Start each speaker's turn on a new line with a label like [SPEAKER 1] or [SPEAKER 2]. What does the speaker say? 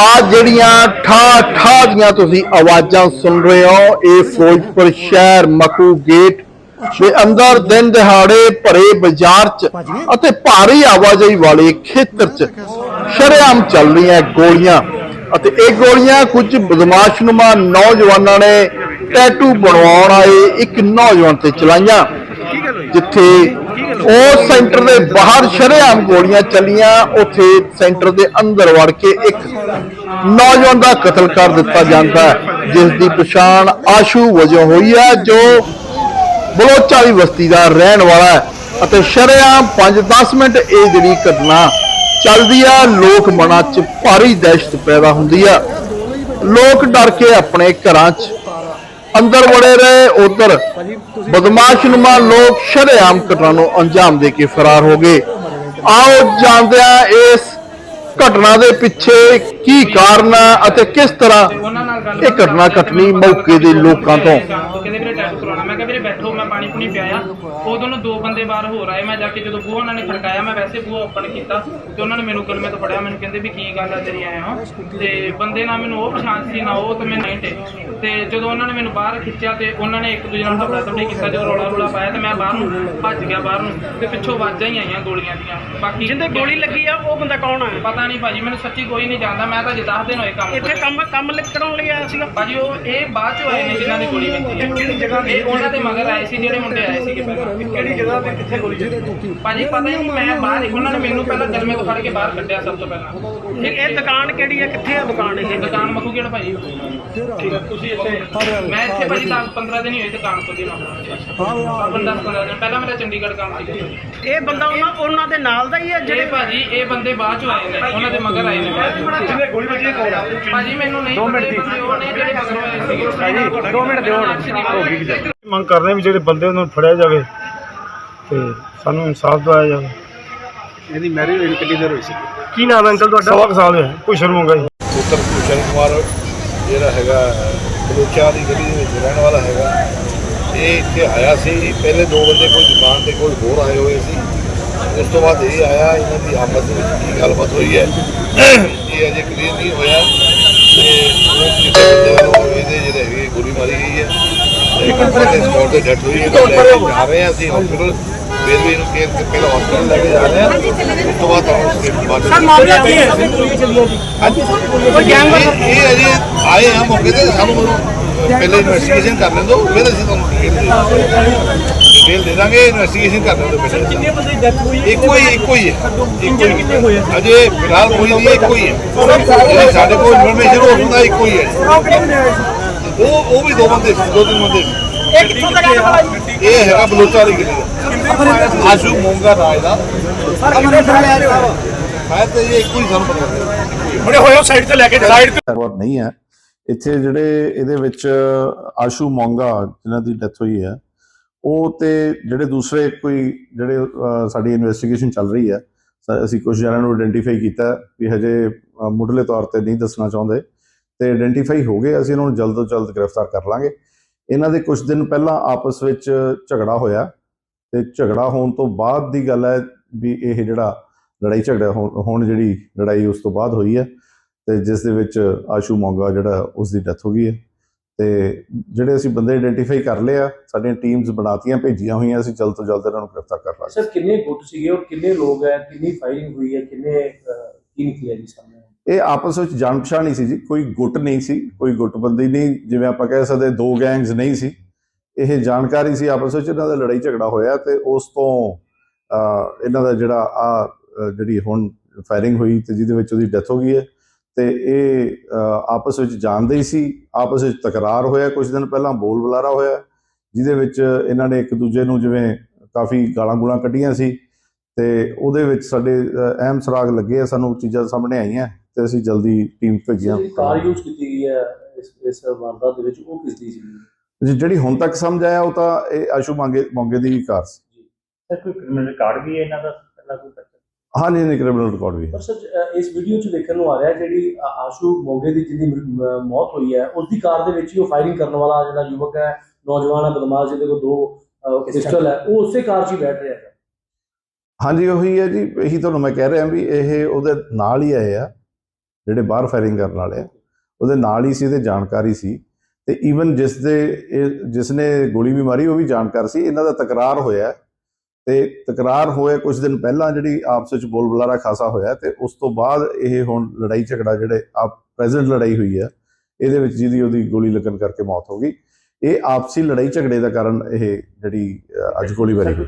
[SPEAKER 1] ਆ ਜਿਹੜੀਆਂ ਠਾ ਠਾ ਦੀਆਂ ਤੁਸੀਂ ਆਵਾਜ਼ਾਂ ਸੁਣ ਰਹੇ ਹੋ, ਇਹ ਫਿਰੋਜ਼ਪੁਰ ਸ਼ਹਿਰ ਮਕੂ ਗੇਟ ਦੇ ਅੰਦਰ ਦਿਨ ਦਿਹਾੜੇ ਭਰੇ ਬਾਜ਼ਾਰ 'ਚ ਅਤੇ ਭਾਰੀ ਆਵਾਜਾਈ ਵਾਲੇ ਖੇਤਰ 'ਚ ਸ਼ਰੇਆਮ ਚੱਲ ਰਹੀਆਂ ਗੋਲੀਆਂ। ਅਤੇ ਇਹ ਗੋਲੀਆਂ ਕੁਝ ਬਦਮਾਸ਼ਨੁਮਾ ਨੌਜਵਾਨਾਂ ਨੇ ਟੈਟੂ ਬਣਵਾਉਣ ਆਏ ਇੱਕ ਨੌਜਵਾਨ ਤੇ ਚਲਾਈਆਂ, ਜਿੱਥੇ ਉਹ ਸੈਂਟਰ ਦੇ ਬਾਹਰ ਸ਼ਰੇਆਮ ਗੋਲੀਆਂ ਚੱਲੀਆਂ, ਉੱਥੇ ਸੈਂਟਰ ਦੇ ਅੰਦਰ ਵੜ ਕੇ ਇੱਕ ਨੌਜਵਾਨ ਦਾ ਕਤਲ ਕਰ ਦਿੱਤਾ ਜਾਂਦਾ ਹੈ, ਜਿਸ ਦੀ ਪਛਾਣ ਆਸ਼ੂ ਵਜੋਂ ਹੋਈ ਹੈ, ਜੋ ਬਲੋਚਾਲੀ ਬਸਤੀ ਦਾ ਰਹਿਣ ਵਾਲਾ ਹੈ ਅਤੇ ਸ਼ਰੇਆਮ 5-10 ਮਿੰਟ ਇਹ ਜਿਹੜੀ ਘਟਨਾ ਚੱਲਦੀ ਆ, ਲੋਕ ਮਨਾਂ 'ਚ ਭਾਰੀ ਦਹਿਸ਼ਤ ਪੈਦਾ ਹੁੰਦੀ ਆ। ਲੋਕ ਡਰ ਕੇ ਆਪਣੇ ਘਰਾਂ 'ਚ ਅੰਦਰ ਵੜੇ ਰਹੇ ਉਧਰ ਬਦਮਾਸ਼ਨੁਮਾ ਲੋਕ ਸ਼ਰੇਆਮ ਘਟਨਾ ਨੂੰ ਅੰਜਾਮ ਦੇ ਕੇ ਫਰਾਰ ਹੋ ਗਏ। ਆਓ ਜਾਣਦੇ ਹਾਂ ਇਸ ਘਟਨਾ ਦੇ ਪਿੱਛੇ ਕੀ ਕਾਰਨ ਹੈ ਅਤੇ ਕਿਸ ਤਰ੍ਹਾਂ ਇਹ ਘਟਨਾ ਘਟਨੀ ਮੌਕੇ ਦੇ ਲੋਕਾਂ ਤੋਂ
[SPEAKER 2] ਕਿਹਾ ਵੀਰੇ ਬੈਠੋ ਮੈਂ ਪਾਣੀ ਪੂਣੀ ਪਿਆਇਆ। ਉਦੋਂ ਨੂੰ ਦੋ ਬੰਦੇ ਬਾਹਰ ਹੋਰ ਆਏ ਮੈਂ ਜਾ ਕੇ ਜਦੋਂ ਬੂਹਾ ਉਹਨਾਂ ਨੇ ਖੜਕਾਇਆ ਮੈਂ ਵੈਸੇ ਬੂਹਾ ਓਪਨ ਕੀਤਾ ਤੇ ਉਹਨਾਂ ਨੇ ਮੈਨੂੰ ਗਲਮੇ ਤੋਂ ਫੜਿਆ ਮੈਨੂੰ ਕਹਿੰਦੇ ਵੀ ਕੀ ਗੱਲ ਹੈ ਤੇਰੀ ਆਇਆ ਹਾਂ ਤੇ ਬੰਦੇ ਨਾਲ ਮੈਨੂੰ ਉਹ ਪਛਾਣ ਸੀ ਨਾ ਉਹ ਤੇ ਮੈਂ ਨਹੀਂ ਤੇ। ਤੇ ਜਦੋਂ ਉਹਨਾਂ ਨੇ ਮੈਨੂੰ ਬਾਹਰ ਖਿੱਚਿਆ ਤੇ ਉਹਨਾਂ ਨੇ ਇੱਕ ਦੂਜੇ ਨਾਲ ਹੱਥ ਤੱਬੜੀ ਕੀਤਾ ਜਦੋਂ ਰੌਲਾ ਰੌਲਾ ਪਾਇਆ ਤੇ ਮੈਂ ਬਾਹਰ ਨੂੰ ਭੱਜ ਗਿਆ ਬਾਹਰ ਨੂੰ ਤੇ ਪਿੱਛੋਂ ਆਵਾਜ਼ਾਂ ਹੀ ਆਈਆਂ ਗੋਲੀਆਂ ਦੀਆਂ। ਬਾਕੀ
[SPEAKER 3] ਜਿੰਦੇ ਗੋਲੀ ਲੱਗੀ ਆ ਉਹ ਬੰਦਾ ਕੌਣ ਆ?
[SPEAKER 2] ਪਤਾ ਨਹੀਂ ਭਾਜੀ ਮੈਨੂੰ ਸੱਚੀ ਕੋਈ ਨਹੀਂ ਜਾਣਦਾ ਮੈਂ ਤਾਂ ਜੇ 10 ਦਿਨ ਹੋਏ ਕੰਮ
[SPEAKER 3] ਇੱਥੇ ਕੰਮ ਕੰਮ ਲਿਖ ਕਰਾਉਣ ਲਈ ਆਇਆ ਸੀਗਾ।
[SPEAKER 2] ਭਾਜੀ ਉਹ ਇਹ ਬਾਅਦ ਚੋਂ ਆਏ ਨੇ ਜਿਨ੍ਹਾਂ ਦੀ ਗੋਲੀ ਵੱਜੀ ਹੈ ਕਿਹੜੀ ਜਗ੍ਹਾ ਤੇ ਉਹਨਾਂ ਦੇ ਮਗਰ ਆਏ ਸੀ ਜਿਹੜੇ ਮੁੰਡੇ ਆਏ ਸੀਗੇ ਪਹਿਲਾਂ।
[SPEAKER 3] ਕਿਹੜੀ ਜਗ੍ਹਾ ਤੇ ਕਿੱਥੇ ਗੋਲੀ ਚੱਲੀ?
[SPEAKER 2] ਭਾਜੀ ਪਤਾ ਹੀ ਨਹੀਂ ਮੈਂ ਬਾਹਰ ਹੀ ਉਹਨਾਂ ਨੇ ਮੈਨੂੰ ਪਹਿਲਾਂ ਜਲਮੇ ਤੋਂ ਫੜ ਕੇ ਬਾਹਰ ਕੱਢਿਆ ਸਭ ਤੋਂ ਪਹਿਲਾਂ।
[SPEAKER 3] ਇਹ ਇਹ ਦੁਕਾਨ ਕਿਹੜੀ ਆ ਕਿੱਥੇ ਆ ਦੁਕਾਨ ਇਹ?
[SPEAKER 2] ਦੁਕਾਨ ਮੱਖੂ ਕਿਹੜਾ ਭਾਜੀ? ਠੀਕ ਹੈ ਤੁਸੀਂ ਇੱਥੇ ਮੈਂ ਇੱਥੇ ਭਾਜੀ 10 15 ਦਿਨ ਹੀ ਹੋਏ ਦੁਕਾਨ ਤੋਂ ਦੀ ਨਾ 15 15 ਦਿਨ ਪਹਿਲਾਂ ਮੇਰਾ ਚੰਡੀਗੜ੍ਹ ਕੰਮ ਸੀਗਾ।
[SPEAKER 3] ਇਹ ਬੰਦਾ ਉਹਨਾਂ ਉਹਨਾਂ ਦੇ ਨਾਲ ਦਾ ਹੀ ਆ
[SPEAKER 2] ਜਿਹੜੇ ਭਾਜੀ ਇਹ ਬੰਦੇ ਬਾਅਦ ਚੋਂ ਆਏ ਨੇ ਉਹਨਾਂ ਦੇ ਮਗਰ ਆਏ ਨੇ।
[SPEAKER 3] ਜਿਹਨੇ ਗੋਲੀ ਵੱਜੀ ਕੌਣ ਆ
[SPEAKER 2] ਭਾਜੀ ਮੈਨੂੰ ਨਹੀਂ ਪਤਾ ਇਹ ਬੰਦੇ ਉਹ ਨੇ ਜਿਹੜੇ ਮਗਰ ਆਏ ਸੀਗੇ। ਭਾਜੀ 2 ਮਿੰਟ ਦਿਓ ਹੋ ਗਈ
[SPEAKER 4] ਮੰਗ ਕਰਦੇ ਹਾਂ ਵੀ ਜਿਹੜੇ ਬੰਦੇ ਉਹਨਾਂ ਨੂੰ ਫੜਿਆ ਜਾਵੇ ਤੇ ਸਾਨੂੰ ਇਨਸਾਫ ਦਿਵਾਇਆ ਜਾਵੇ।
[SPEAKER 5] ਇਹਦੀ ਮੈਰਿਜ ਹੋਈ ਕਿੰਨੀ ਦੇਰ ਹੋਈ ਸੀ?
[SPEAKER 4] ਕੀ ਨਾਮ ਹੈ ਅੰਕਲ ਤੁਹਾਡਾ? ਸਵਾ ਕੁ ਸਾਲ ਹੋਇਆ। ਕੁਛ ਹੋਊਗਾ ਜੀ।
[SPEAKER 5] ਪੁੱਤਰ ਭੂਸ਼ਣ ਕੁਮਾਰ ਜਿਹੜਾ ਹੈਗਾ ਬਲੋਚਾ ਦੀ ਗਲੀ ਦੇ ਵਿੱਚ ਰਹਿਣ ਵਾਲਾ ਹੈਗਾ। ਇਹ ਇੱਥੇ ਆਇਆ ਸੀ ਪਹਿਲੇ ਦੋ ਬੰਦੇ ਕੋਈ ਦੁਕਾਨ ਤੇ ਕੋਈ ਹੋਰ ਆਏ ਹੋਏ ਸੀ। ਉਸ ਤੋਂ ਬਾਅਦ ਇਹ ਆਇਆ ਇਹਨਾਂ ਦੀ ਆਪਸ ਦੇ ਵਿੱਚ ਕੀ ਗੱਲਬਾਤ ਹੋਈ ਹੈ। ਇਹ ਅਜੇ ਕਲੀਅਰ ਨਹੀਂ ਹੋਇਆ। ਤੇ ਉਹ ਕਿਸੇ ਬੰਦੇ ਵੱਲੋਂ ਇਹਦੇ ਜਿਹੜੇ ਹੈਗੇ ਗੋਲੀ ਮਾਰੀ ਗਈ ਹੈ। ਇੱਕ ਬੰਦੇ ਦੇ ਸਪੌਟ ਤੇ ਡੈਥ ਹੋਈ ਹੈ ਇਹਨੂੰ ਲੈ ਕੇ ਜਾ ਰਹੇ ਹਾਂ ਅਸੀਂ ਹਸਪੀਟਲ ਫਿਰ ਵੀ ਇਹਨੂੰ ਕੇਅਰ ਪਹਿਲਾਂ ਹਸਪੀਟਲ ਲੈ ਕੇ ਜਾ ਰਹੇ ਹਾਂ ਉਸ ਤੋਂ ਬਾਅਦ ਤੁਹਾਨੂੰ ਸਟੇਟ ਬਾਅਦ ਸਰ
[SPEAKER 3] ਮਾਮਲਾ ਕੀ ਹੈ?
[SPEAKER 5] ਕੋਈ ਗੈਂਗ ਇਹ ਅਜੇ ਆਏ ਆ ਮੌਕੇ ਤੇ ਸਾਨੂੰ ਪਹਿਲੇ ਇਨਵੈਸਟੀਗੇਸ਼ਨ ਕਰ ਲੈਣ ਦਿਓ ਫਿਰ ਅਸੀਂ ਤੁਹਾਨੂੰ ਡਿਟੇਲ ਦੇ ਦਾਂਗੇ। ਇਨਵੈਸਟੀਗੇਸ਼ਨ ਕਰ ਲੈਣ ਦਿਓ ਪਹਿਲੇ। ਕਿੰਨੇ ਬੰਦੇ ਦੀ ਡੈਥ ਹੋਈ ਇੱਕੋ ਹੀ ਇੱਕੋ ਹੀ ਹੈ। ਇੱਕੋ ਹੀ ਕਿੰਨੇ ਹੋਏ ਅਜੇ ਫਿਲਹਾਲ ਕੋਈ ਨਹੀਂ ਹੈ, ਇੱਕੋ ਹੀ ਹੈ। ਜਿਹੜੇ ਸਾਡੇ ਕੋਲ ਇਨਫੋਰਮੇਸ਼ਨ ਹੋ ਹੁੰਦਾ ਇੱਕੋ ਹੀ ਹੈ। ਉਹ ਉਹ ਵੀ ਦੋ ਬੰਦੇ ਸੀ ਦੋ ਤਿੰਨ ਬੰਦੇ ਸੀ।
[SPEAKER 3] ਇਹ ਕਿੱਥੋਂ ਦਾ ਰਹਿਣ ਵਾਲਾ ਜੀ?
[SPEAKER 5] ਇਹ ਹੈਗਾ ਬਲੋਚਾ ਦੀ ਗਲੀ ਦਾ। ਆਸ਼ੂ ਮੋਂਗਾ ਰਾਜ ਦਾ। ਮੈਂ ਤੇ ਇਹ ਇੱਕੋ ਹੀ ਸਾਨੂੰ ਪਤਾ ਲੱਗਿਆ
[SPEAKER 4] ਬੜੇ ਹੋਏ ਸਾਈਡ ਤੇ ਲੈ ਕੇ ਸਾਈਡ
[SPEAKER 6] ਸਰਵਰ ਨਹੀਂ ਹੈ। ਇੱਥੇ ਜਿਹੜੇ ਇਹਦੇ ਵਿੱਚ ਆਸ਼ੂ ਮੋਂਗਾ ਜਿਨ੍ਹਾਂ ਦੀ ਡੈਥ ਹੋਈ ਹੈ ਉਹ ਤੇ ਜਿਹੜੇ ਦੂਸਰੇ ਕੋਈ ਜਿਹੜੇ ਅਹ, ਸਾਡੀ ਇਨਵੈਸਟੀਗੇਸ਼ਨ ਚੱਲ ਰਹੀ ਹੈ ਸ- ਅਸੀਂ ਕੁਝ ਜਣਾਂ ਨੂੰ ਆਇਡੈਂਟੀਫਾਈ ਕੀਤਾ ਹੈ ਵੀ ਹਜੇ ਅਹ, ਮੁੱਢਲੇ ਤੌਰ ਤੇ ਨਹੀਂ ਦੱਸਣਾ ਚਾਹੁੰਦੇ। ਤੇ ਆਇਡੈਂਟੀਫਾਈ ਹੋ ਗਏ, ਅਸੀਂ ਇਹਨਾਂ ਨੂੰ ਜਲਦ ਤੋਂ ਜਲਦ ਗ੍ਰਿਫਤਾਰ ਕਰ ਲਾਂਗੇ। ਇਹਨਾਂ ਦੇ ਕੁਝ ਦਿਨ ਪਹਿਲਾਂ ਆਪਸ ਵਿੱਚ ਝਗੜਾ ਹੋਇਆ ਤੇ ਝਗੜਾ ਹੋਣ ਤੋਂ ਬਾਅਦ ਦੀ ਗੱਲ ਹੈ ਵੀ ਇਹ ਜਿਹੜਾ ਲੜਾਈ ਝਗੜਾ ਹੋਣ ਜਿਹੜੀ ਲੜਾਈ ਉਸ ਤੋਂ ਬਾਅਦ ਹੋਈ ਹੈ ਤੇ ਜਿਸ ਦੇ ਵਿੱਚ ਆਸ਼ੂ ਮੋਂਗਾ ਜਿਹੜਾ ਉਸ ਦੀ ਡੈਥ ਹੋ ਗਈ ਹੈ। ਤੇ ਜਿਹੜੇ ਅਸੀਂ ਬੰਦੇ ਆਇਡੈਂਟੀਫਾਈ ਕਰ ਲਏ ਆ, ਸਾਡੀਆਂ ਟੀਮਸ ਬਣਾਤੀਆਂ, ਭੇਜੀਆਂ ਹੋਈਆਂ, ਅਸੀਂ ਜਲਦ ਤੋਂ ਜਲਦ ਇਹਨਾਂ ਨੂੰ ਗ੍ਰਿਫਤਾਰ ਕਰ ਲਾਂਗੇ।
[SPEAKER 7] ਸਰ, ਕਿੰਨੇ ਗੁੱਟ ਸੀਗੇ ਔਰ ਕਿੰਨੇ ਲੋਕ ਹੈ, ਕਿੰਨੀ ਫਾਇਰਿੰਗ ਹੋਈ ਹੈ, ਕਿੰਨੇ ਕੀ ਨਿਕਲਿਆ ਜੀ ਸਾਹਮਣੇ?
[SPEAKER 6] ਇਹ ਆਪਸ ਵਿੱਚ ਜਾਣ ਪਛਾਣ ਨਹੀਂ ਸੀ ਜੀ, ਕੋਈ ਗੁੱਟ ਨਹੀਂ ਸੀ, ਕੋਈ ਗੁੱਟਬੰਦੀ ਨਹੀਂ, ਜਿਵੇਂ ਆਪਾਂ ਕਹਿ ਸਕਦੇ ਦੋ ਗੈਂਗਸ ਨਹੀਂ ਸੀ। ਇਹ ਜਾਣਕਾਰੀ ਸੀ ਆਪਸ ਵਿੱਚ ਇਹਨਾਂ ਦਾ ਲੜਾਈ ਝਗੜਾ ਹੋਇਆ ਤੇ ਉਸ ਤੋਂ ਇਹਨਾਂ ਦਾ ਜਿਹੜਾ ਆ ਜਿਹੜੀ ਹੁਣ ਫਾਇਰਿੰਗ ਹੋਈ ਤੇ ਜਿਹਦੇ ਵਿੱਚ ਉਹਦੀ ਡੈਥ ਹੋ ਗਈ ਹੈ। ਤੇ ਇਹ ਆਪਸ ਵਿੱਚ ਜਾਣਦੇ ਹੀ ਸੀ, ਆਪਸ ਵਿੱਚ ਤਕਰਾਰ ਹੋਇਆ ਕੁਝ ਦਿਨ ਪਹਿਲਾਂ, ਬੋਲ ਬੁਲਾਰਾ ਹੋਇਆ, ਜਿਹਦੇ ਵਿੱਚ ਇਹਨਾਂ ਨੇ ਇੱਕ ਦੂਜੇ ਨੂੰ ਜਿਵੇਂ ਕਾਫੀ ਗਾਲਾਂ ਗੂਲਾਂ ਕੱਢੀਆਂ ਸੀ ਤੇ ਉਹਦੇ ਵਿੱਚ ਸਾਡੇ ਅਹਿਮ ਸੁਰਾਗ ਲੱਗੇ ਆ, ਸਾਨੂੰ ਚੀਜ਼ਾਂ ਸਾਹਮਣੇ ਆਈਆਂ। ਤੇ ਅਸੀਂ ਜਲਦੀ ਟੀਮ ਭੇਜੀਆਂ।
[SPEAKER 7] ਕਾਰ ਯੂਜ਼ ਕੀਤੀ ਗਈ ਹੈ ਇਸ ਇਸ ਵਾਰਦਾਤ ਦੇ ਵਿੱਚ ਉਹ ਕਿਸ ਦੀ ਸੀ?
[SPEAKER 6] ਜੀ, ਜਿਹੜੀ ਹੁਣ ਤੱਕ ਸਮਝ ਆਇਆ ਉਹ ਤਾਂ ਇਹ ਆਸ਼ੂ ਮੰਗੇ ਮੋਂਗੇ ਦੀ ਕਾਰ ਸੀ।
[SPEAKER 7] ਸਰ ਕੋਈ ਕ੍ਰਿਮੀਨਲ ਰਿਕਾਰਡ ਵੀ ਹੈ ਇਹਨਾਂ ਦਾ? ਪਹਿਲਾਂ ਕੋਈ ਪਤਾ?
[SPEAKER 6] ਹਾਂ ਜੀ ਨਹੀਂ ਕ੍ਰਿਮੀਨਲ ਰਿਕਾਰਡ ਵੀ ਹੈ।
[SPEAKER 7] ਪਰ ਸਰ ਇਸ ਵੀਡੀਓ 'ਚ ਦੇਖਣ ਨੂੰ ਆ ਰਿਹਾ ਜਿਹੜੀ ਆਸ਼ੂ ਮੋਗੇ ਦੀ ਜਿਹਦੀ ਮੌਤ ਹੋਈ ਹੈ ਉਸ ਦੀ ਕਾਰ ਦੇ ਵਿੱਚ ਹੀ ਉਹ ਫਾਇਰਿੰਗ ਕਰਨ ਵਾਲਾ ਜਿਹੜਾ ਯੁਵਕ ਹੈ ਨੌਜਵਾਨ ਹੈ ਬਦਮਾਸ਼ ਜਿਹਦੇ ਕੋਲ ਦੋ ਪਿਸਟਲ ਹੈ ਉਹ ਉਸੇ ਕਾਰ 'ਚ ਹੀ ਬੈਠ ਰਿਹਾ ਹੈ।
[SPEAKER 6] ਹਾਂਜੀ ਉਹੀ ਹੈ ਜੀ ਇਹੀ ਤੁਹਾਨੂੰ ਮੈਂ ਕਹਿ ਰਿਹਾ ਵੀ ਇਹ ਉਹਦੇ ਨਾਲ ਹੀ ਆਏ ਆ। ਜਿਹੜੇ ਬਾਹਰ ਫਾਇਰਿੰਗ ਕਰਨ ਵਾਲੇ ਆ, ਉਹਦੇ ਨਾਲ ਹੀ ਸੀ ਤੇ ਜਾਣਕਾਰੀ ਸੀ ਤੇ ਈਵਨ ਜਿਸ ਦੇ ਇਹ ਜਿਸ ਨੇ ਗੋਲੀ ਵੀ ਮਾਰੀ, ਉਹ ਵੀ ਜਾਣਕਾਰ ਸੀ। ਇਹਨਾਂ ਦਾ ਤਕਰਾਰ ਹੋਇਆ ਤੇ ਤਕਰਾਰ ਹੋਏ ਕੁਝ ਦਿਨ ਪਹਿਲਾਂ ਜਿਹੜੀ ਆਪਸ ਵਿੱਚ ਬੋਲ ਬੁਲਾਰਾ ਖਾਸਾ ਹੋਇਆ ਤੇ ਉਸ ਤੋਂ ਬਾਅਦ ਇਹ ਹੁਣ ਲੜਾਈ ਝਗੜਾ ਜਿਹੜੇ ਆਪ ਪ੍ਰੈਜ਼ੈਂਟ ਲੜਾਈ ਹੋਈ ਹੈ, ਇਹਦੇ ਵਿੱਚ ਜਿਹਦੀ ਉਹਦੀ ਗੋਲੀ ਲੱਗਣ ਕਰਕੇ ਮੌਤ ਹੋ ਗਈ। ਇਹ ਆਪਸੀ ਲੜਾਈ ਝਗੜੇ ਦਾ ਕਾਰਨ ਇਹ ਜਿਹੜੀ ਅੱਜ ਗੋਲੀਬਾਰੀ ਹੋਈ